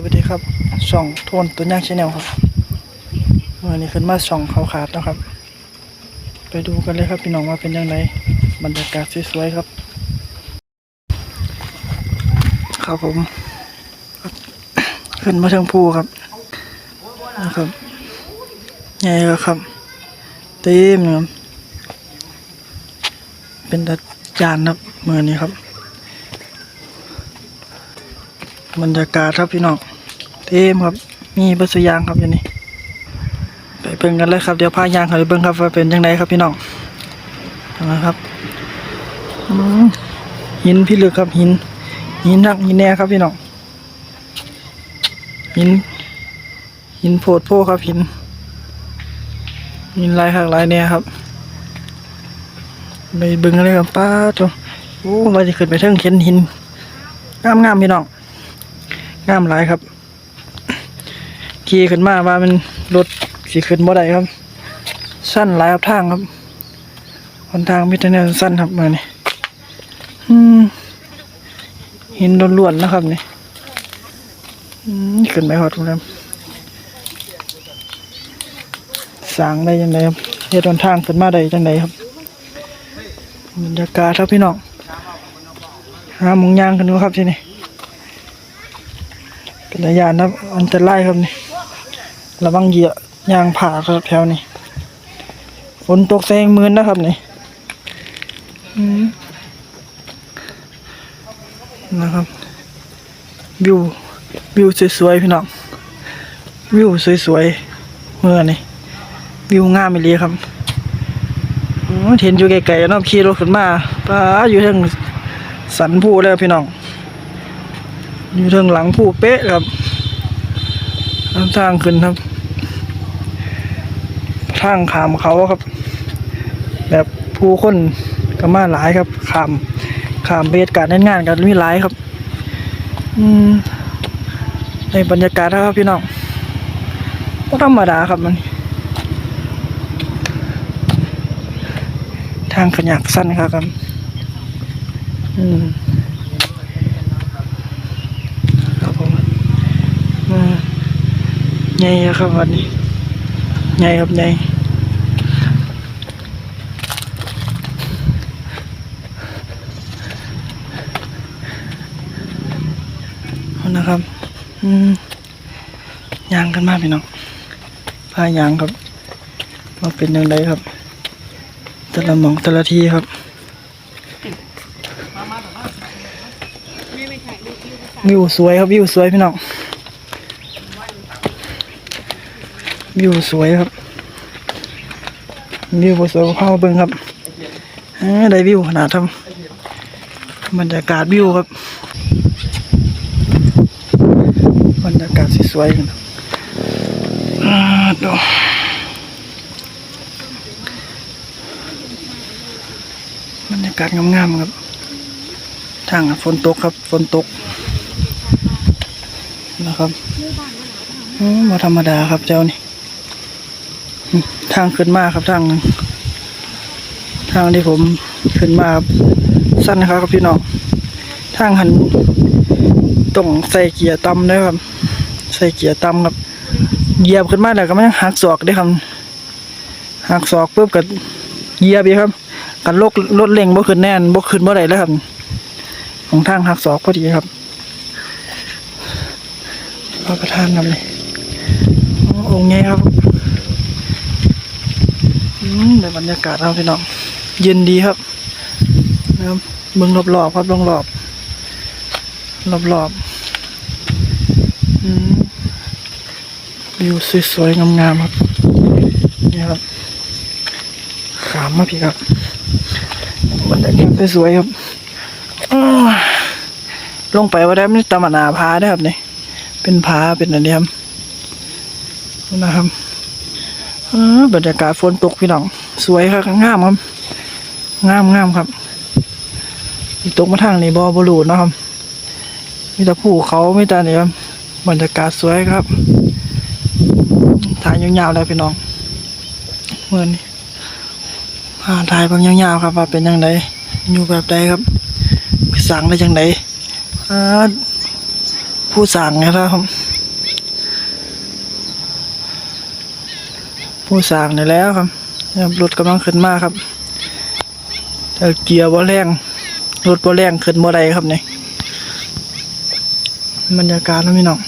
สวัสดีครับช่องโทนตัวย่างชแนลครับวันนี้ขึ้นมาช่องเขาขาดนะครับ ไปดูกันเลยครับพี่น้องว่าเป็นยังไงบรรยากาศสวยๆครับ ครับผม ขึ้นมาทางภูครับนะครับใหญ่แล้วครับเต็มครับเป็นตาจานครับเมื่อนี้ครับ บรรยากาศครับพี่น้องเต็มครับ มีบัสยางครับอย่นี้ไปเบิ่งกันเลยครับเดี๋ยวพายางเขาไปเบิ่งครับว่าเป็นยังไงครับพี่น้องนะครับหินพี่ลึกครับหิน หินนักหินแน่ครับพี่น้องหิน หินโพดโพครับหินหินลายหักลายแน่ครับไปเบิ่งกันเลยครับป้าตัวโอ้ว่าจะขึ้นไปเทิงเข็นหินงามงามๆพี่น้อง งามหลายครับขี่ขึ้นมาว่ามันรถสีขึ้นบ่ได้ครับ สั้นหลายครับทางครับหนทางมิตรเนี่ยสั้นครับมาเนี่อืมหินล้วนๆนะครับนี่ขึ้นไปหอดโรงแรมสางได้ยังไงครับเฮ็ดหนทางขึ้นมาได้ยังไงครับบรรยากาศครับพี่น้องหามองยางกันดูครับที่นี่ เป็นระยะนะครับอันตรายครับนี่ระวังเหยียบยางผ่าครับแถวนี้ฝนตกแซงมือนนะครับนี่นะครับ วิววิวสวยๆพี่น้องวิวสวยๆเมื่อนี่วิวงามไปเลยครับเห็นอยู่ไกลๆนาะขี่รถขึ้นมาป้าอยู่ทางสันภูแล้วพี่น้อง อยู่ทางหลังผู้เป๊ะครับทางทางขึ้นครับ ทางขามเขาครับ แบบผู้คนก็มาหลายครับขามขามเบสการเล่นงานกันมีหลายครับ อืมในบรรยากาศนะครับพี่น้องก็ธรรมดาครับมัน ทางขยักสั้นครับครับ อืม ครับผมมา ใหญ่ครับวันนี้ใหญ่ครับใหญ่นะครับอืมยางกันมากพี่น้องพายางครับว่าเป็นยังไงครับแต่ละหมองแต่ละทีครับวิวสวยครับวิวสวยพี่น้อง วิวสวยครับวิวบ่สวยเข้าเบิ่งครับได้วิวขนาดทำบรรยากาศวิวครับ บรรยากาศสวยๆพี่น้องอ่าดูบรรยากาศงามๆครับทางฝนตกครับฝนตกนะครับอืมาธรรมดาครับเจ้านี่ ทางขึ้นมาครับทาง ทางที่ผมขึ้นมาครับสั้นนะครับพี่น้องทางหันต้องใส่เกียร์ต่ำด้วยครับ ใส่เกียร์ต่ำครับเหยียบขึ้นมาแล้วก็ไม่หักศอกได้ครับหักศอกปุ๊บก็เหยียบอีกครับกันลกรถเร่งบ่ขึ้นแน่นบ่ขึ้นบ่ได้แล้วครับ ของทางหักศอกพอดีครับพระประธานนำเลยองค์ใหญ่ครับ ในบรรยากาศเราพี่น้อง เย็นดีครับนะครับเมืองรอบๆครับรอบรอบๆอืมวิวสวยๆงามๆครับนี่ครับขามมาพี่ครับบรรยากาศสวยๆครับลงไปว่าได้ไม่ตามหนาพาได้ครับนี่เป็นผาเป็นอะไรครับนะครับ บรรยากาศฝนตกพี่น้อง สวยครับงามครับงามงามครับตกมาทางนี้บอบรูเนะครับมีแต่ภูเขาไมีแต่นี่ครับบรรยากาศสวยครับถ่ายยาวๆเลยพี่น้องเมื่อนี้พาถ่ายบางยาวๆครับ ว่าเป็นยังไงอยู่แบบใดครับสั่งได้ยังไงผู้สั่งนะครับ ผู้สร้างนี่แล้วครับรถกำลังขึ้นมาครับเกียร์บอแรงรถบอแรงขึ้นบอได้ครับเนี่ยบรรยากาศนะพี่น้อง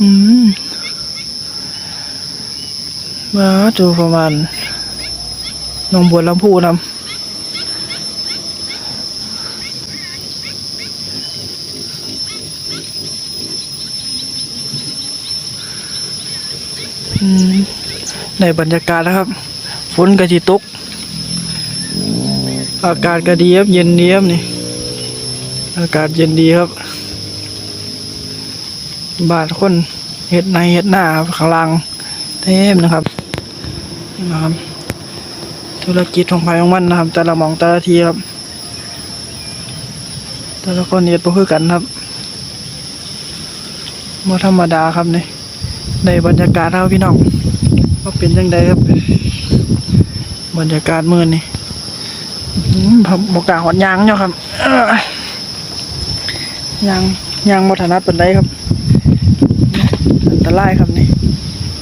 อืมมาดูประมาณน้องบัวลำพูนำ ในบรรยากาศนะครับ ฝนกระจิตก อากาศก็ดีครับ เย็นเดีครับนี่ อากาศเย็นดีครับ บาดคนเห็ดในเห็ดหน้าครับข้างล่างเต็มนะครับนะครับ ธุรกิจของภายของมันนะครับ แต่ละมองแต่ละทีครับ แต่ละคนเห็ดบ่คือกันครับบ่ธรรมดาครับนี่ในบรรยากาศครับพี่น้อง ว่าเป็นยังไงครับ บรรยากาศเมื่อนี่อื้อหือผมบกล้าหอดยางเนาะครับยางยางมถนัดเป็นไดครับอันตรายครับนี่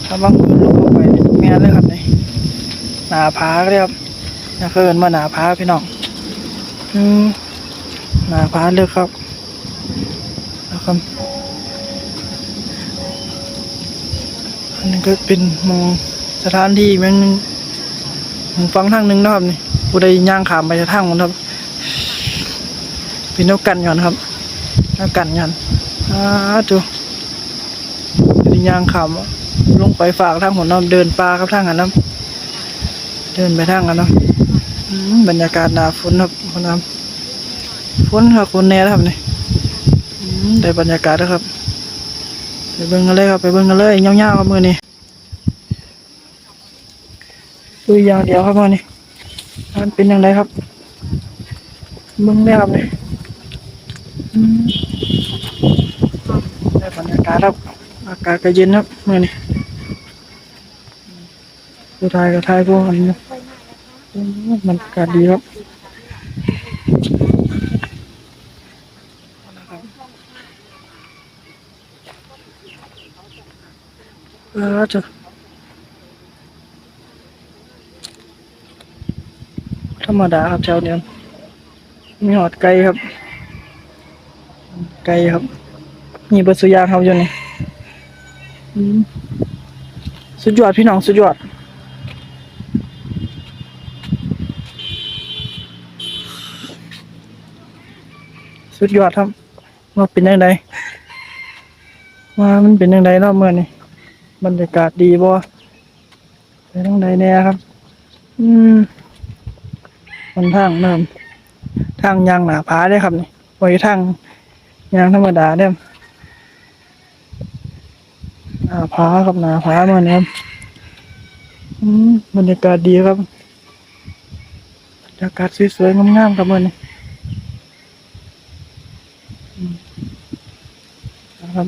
ถ้าบางคนลงไปนี่แม่นเลยครับนี่หนาผาเลยครับอย่าเคินมาหนาผาพี่น้องอหนาผาเลยครับนะครับอันนี้ก็เป็นมอง ถานที่แมันหมองฟังทางหนึ่งนะครับนี่ผู้ใดย่างขามไปทางนั้นครับ เป็นนกกันก่อนครับนกกันก่อนอ้าจูเป็นย่างขามลงไปฝากทางหัวน้ำเดินปลาครับทางนั้นนะเดินไปทางนั้นนะอืมบรรยากาศหนาฝนครับหัวน้ำฝนครับฝนแน่ครับนี่ได้บรรยากาศแล้วครับไปเบิ่งกันเลยครับไปเบิ่งกันเลยเงาๆครับมือนี้ ดูอย่างเดียวครับมือนี้มันเป็นอยังไงครับเบิ่งได้ครับนี่อืมได้บรรยากาศครับ อากาศก็เย็นครับมือนี้ดูทายก็ทายพวกอันนี้นะมบรรยากาศดีครับเออจะ ธรรมดาครับชาวเนียมีหอดไก่ครับ ไก่ครับ มีเบอร์สุยางครับอยู่นี่สุดยอดพี่น้องสุดยอดสุดยอดครับว่าเป็นยังไงว่ามันเป็นยังไงเนาะเมื่อนี้บรรยากาศดีบ่ไปทางใดแน่ครับ อืม นทางเนิ่มทางยางหนาผาได้ครับนี่ไว้ทางยางธรรมดาเด้อหนาผาครับหนาผามื่อนี้ครับอืมบรรยากาศดีครับบรรยากาศสวยๆงามๆครับเมื่อนี้นะครับ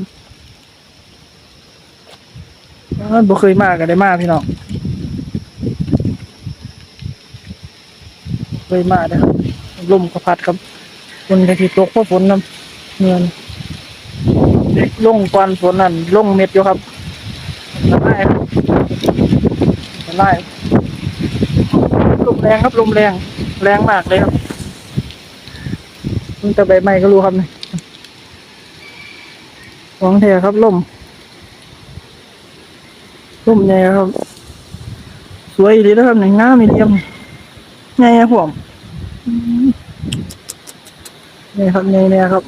อ้าวบ่เคยมากก็ได้มากพี่น้อง เคยมาเด้อครับลมก็พัดครับฝนก็สิตกเพราะฝนน้ำเงินลงก่อนฝนนั่นลงเม็ดอยู่ครับละลายครับละลายลมแรงครับลมแรง แรงมากเลยครับมันแต่ใบไม้ก็รู้ครับนี่ของแท้ครับลมลมใหญ่ครับ สวยดีนะครับหนังงามมีเดียม ใหญ่ครับผมนี่ครับใหญ่เนี่ยครับ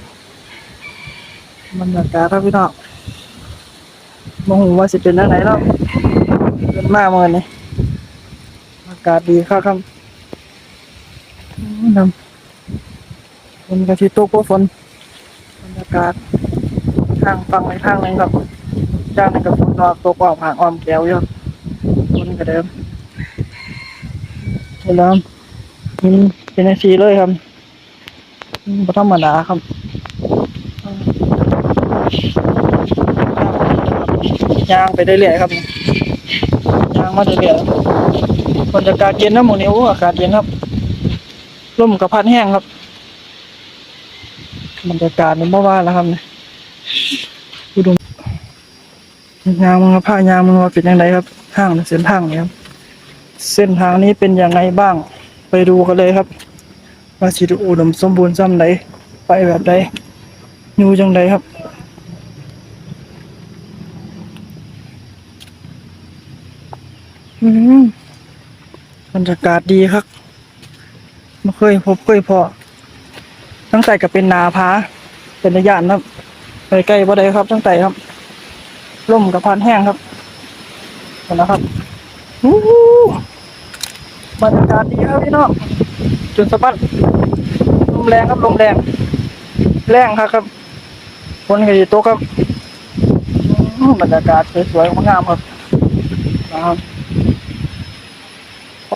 บรรยากาศครับพี่น้องมองหูว่าสิเป็นทางไหนเนาะเป็นมากเมื่อนี่อากาศดีครับครับนำฝนกระทิตกพราะฝนบรรยากาศทางฟังในทางนึงครับจ้างในกับฝนนอกตกออกห่างอ้อมแก้วอยู่คนกระเดิมเห็นแล้ว อืมเป็นอาชีเลยครับบ่ธรรมดาครับยางไปได้เรื่อยครับยางมาเรื่อยบรรยากาศเย็นนะหมูนี้โอ้อากาศเย็นครับลมกับพัดแห้งครับบรรยากาศนี่บ่ว่าแล้วครับเนี่ยอุดมยางมึงครับผ้ายางมึงว่าเป็นยังไงครับห้างเส้นทางนี้ครับ เส้นทางนี้เป็นยังไงบ้าง ไปดูกันเลยครับ ว่าสิอุดมสมบูรณ์ซ้ำใดไปแบบใดอยู่จังใดครับอืมบรรยากาศดีครับไม่เคยพบเคยพอ ตั้งแต่ก็เป็นนาพาเป็นระยะครับไปใกล้บ่ได้ครับ ตั้งแต่ครับร่มกับพันแห้งครับเห็นแล้วครับอู้ บรรยากาศดีครับพี่น้องจุดสะบัดลมแรงครับลมแรง แรงครับครับฝนก็อยู่ตกครับอือบรรยากาศสวยๆงามครับนะครับ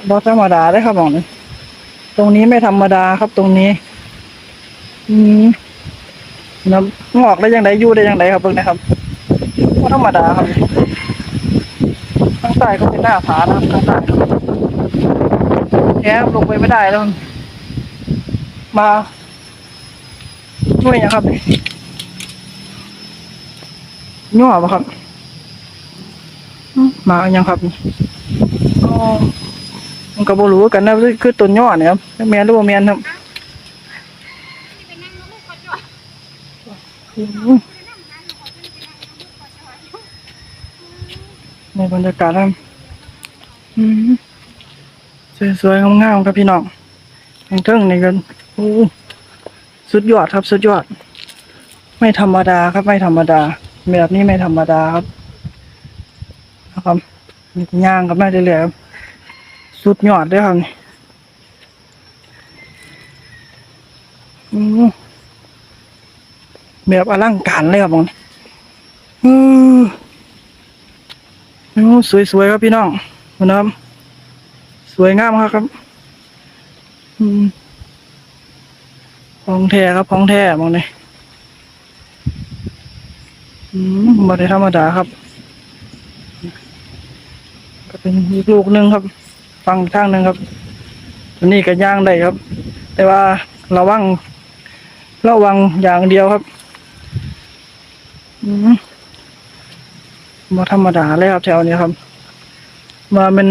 บอธรรมดาได้ครับบอกนี่ตรงนี้ไม่ธรรมดาครับตรงนี้ อืมน้ำงอกได้ยังไงยู่ได้ยังไงครับเพิ่งนะครับบ่ธรรมดาครับ ข้างใต้ก็เป็นหน้าผานะครับข้างใต้ แคบลงไปไม่ได้แล้วมาช่วยยังครับย่อปะครับมมายังครับมันก็บรู้กันนะคือคือต้นย่อเนี่ยครับแม่นหรือบ่แมนครับในบรรยากาศครับอืม สวยๆงามๆครับพี่น้องทางเทิงนี่กันโอ้สุดยอดครับ สุดยอด ไม่ธรรมดาครับ ไม่ธรรมดา แบบนี้ไม่ธรรมดาครับนะครับมีย่างกับแม่เรื่อยๆครับสุดยอดเลยครับนี่อืมแบบอลังการเลยครับผมอือโอ้สวยๆครับพี่น้องคุณน้ำ สวยงามครับครับอืมของแท้ครับของแท้มองนี่อืมไม่ได้ธรรมดาครับ ก็เป็นอีกลูกหนึ่งครับ ฟังข้างหนึ่งครับอันนี้ก็ย่างได้ครับ แต่ว่าระวังระวังอย่างเดียวครับอืมมาธรรมดาเลยครับแถวนี้ครับ มาเป็น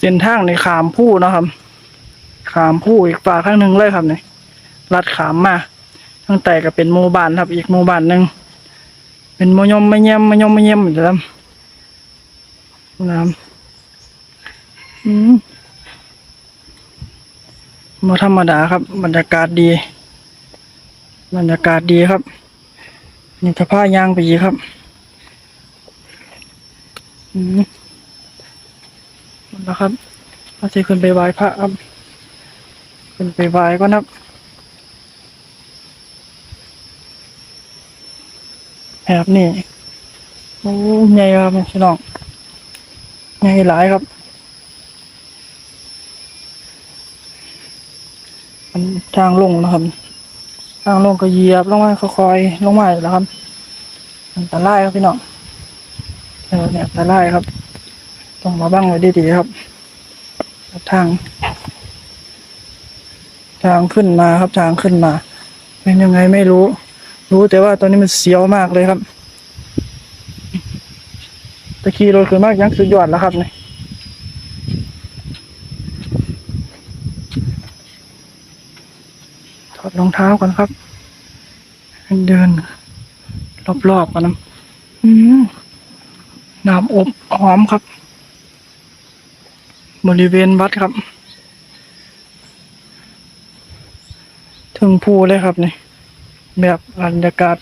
เส้นทางในขามผู้นะครับ ขามผู้อีกฝาข้างหนึ่งเลยครับเนี่ยลัดขามมาตั้งแต่ก็เป็นหมู่บ้านครับ อีกหมู่บ้านหนึ่งเป็นมยมไม่เยี่ยมมยมไม่เยี่ยมอยู่แล้วน้ำอืมาธรรมดาครับ บรรยากาศดี บรรยากาศดีครับนี่กระพ้ายางไปอีครับ อืม นะครับเราจะขึ้นไปไหว้พระครับขึ้นไปไหว้ก็นับแอบนี่โอ้ใหญ่ครับพี่น้องใหญ่หลายครับมันทางลงนะครับ ทางลงก็เหยียบลงมาค่อยๆลงมาแล้วครับอันตรายครับพี่น้องเออเนี่ยอันตรายครับ ต้องมาบ้างไว้ดีๆครับ ทาง ทางขึ้นมาครับทางขึ้นมา เป็นยังไงไม่รู้ รู้แต่ว่าตอนนี้มันเสียวมากเลยครับตะขี่รถขึ้นมากยังสุดยอดแล้วครับเนี่ยถอดรองเท้าก่อนครับ เดิน รอบๆกันนะน้ำอบหอมครับ บริเวณวัดครับ ถึงภูเลยครับนี่แบบบรรยากาศ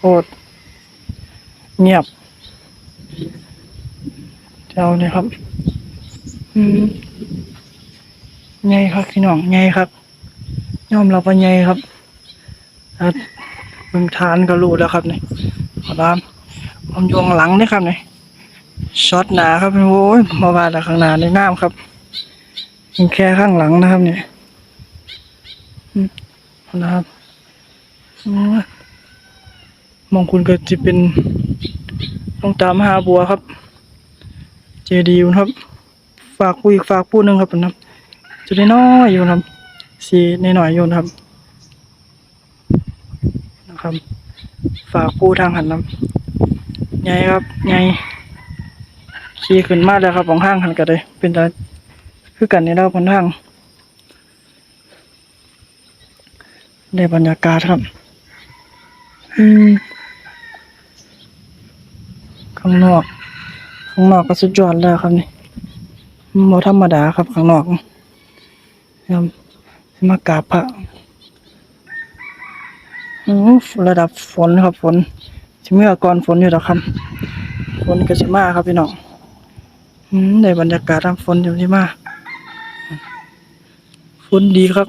โอดเงียบแถวนี้ครับ อืมใหญ่ครับพี่น้องใหญ่ครับยอมรับว่าใหญ่ครับเบิ่งฐานก็รู้แล้วครับนี่ขอตามผมยู่ข้างหลังนี่ครับนี่ ช็อตหนาครับโอ้ยมาบาดข้างหน้าในน้ำครับยังแค่ข้างหลังนะครับเนี่ยนะครับมองคุณก็จะเป็นต้องตามหาบัวครับ เจดีย์ครับ ฝากผู้อีกฝากผู้หนึ่งครับนะครับจะได้น้อยอยู่นะครับสีนหน่อยๆอยู่นะครับ นะครับ ฝากผู้ทางหันน้ำใหญ่ครับใหญ่ ขี่ขึ้นมาแล้วครับของห้างหันกันเลยเป็นตาคือกันนี่แล้วบนห้างได้บรรยากาศครับ อืมข้างนอก ข้างนอกก็สุดยอดแล้วครับนี่โมธรรมดาครับข้างนอกครับมากราบพระระดับฝนครับฝนสิเมื่อก่อนฝนอยู่แล้วครับ ฝนก็สิมาครับพี่น้อง อืมในบรรยากาศทางฝนอยู่ที่มาฝนดีครับ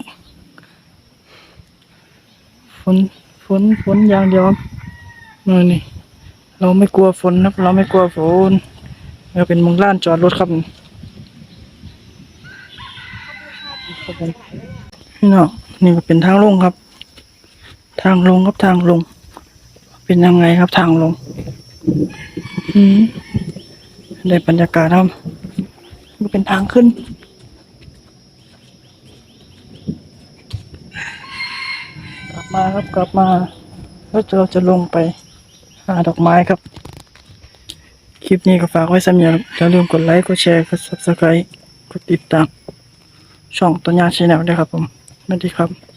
ฝนฝนฝนอย่างเดียวนี่นี่ เราไม่กลัวฝนครับ เราไม่กลัวฝนเราเป็นมึงล้านจอดรถครับครับผมพี่น้อนี่ก็เป็นทางลงครับ ทางลงครับทางลง เป็นยังไงครับทางลง อืม ได้บรรยากาศครับมันเป็นทางขึ้น กลับมาครับกลับมาแล้วเราจะลงไปหาดอกไม้ครับ คลิปนี้ก็ฝากไว้สำหรับอย่าลืมกดไลค์ กดแชร์ กด subscribe กดติดตาม ช่องตัวยาชแนลด้วยครับผมสวัสดีครับ